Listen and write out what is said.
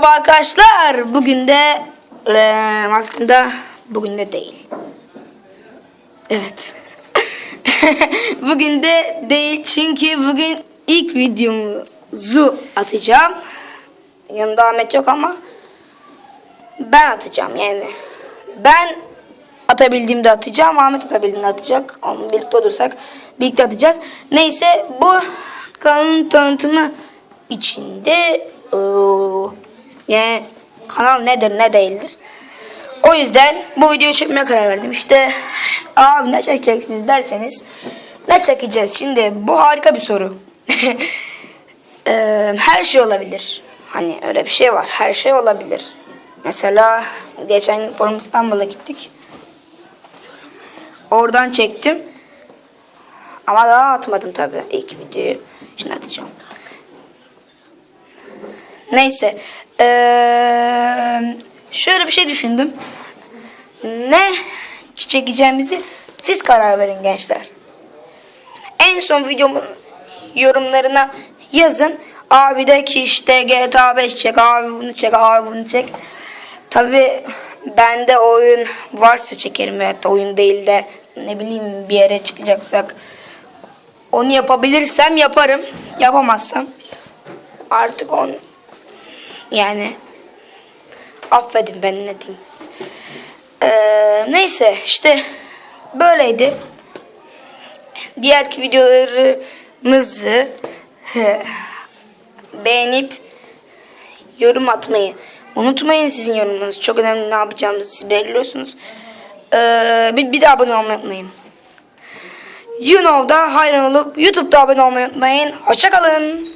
Merhaba arkadaşlar. Bugün de eee, aslında bugün de değil. Evet. bugün de değil çünkü bugün ilk videomuzu atacağım. Yanımda Ahmet yok ama ben atacağım yani. Ben atabildiğimde atacağım. Ahmet atabildiğinde atacak. Onu birlikte olursak birlikte atacağız. Neyse bu kanalın tanıtımı içinde eee, yani kanal nedir ne değildir. O yüzden bu videoyu çekmeye karar verdim. İşte abi ne çekeceksiniz derseniz ne çekeceğiz? Şimdi bu harika bir soru. Eee, her şey olabilir. Hani öyle bir şey var. Her şey olabilir. Mesela geçen gün Forum İstanbul'a gittik. Oradan çektim. Ama daha atmadım tabii ilk videoyu. Şimdi atacağım. Neyse. Eee, şöyle bir şey düşündüm. Ne çekeceğimizi siz karar verin gençler. En son videomun yorumlarına yazın. Abi de ki işte GTA 5 çek, abi bunu çek, abi bunu çek. Tabi bende oyun varsa çekerim evet oyun değil de ne bileyim bir yere çıkacaksak onu yapabilirsem yaparım. Yapamazsam artık on yani affedin ben ne diyeyim. Ee, neyse işte böyleydi. Diğerki videolarımızı beğenip yorum atmayı unutmayın. Sizin yorumunuz çok önemli. Ne yapacağımızı siz belirliyorsunuz. Ee, bir, bir de abone olmayı unutmayın. You hayran olup YouTube'da abone olmayı unutmayın. Hoşçakalın.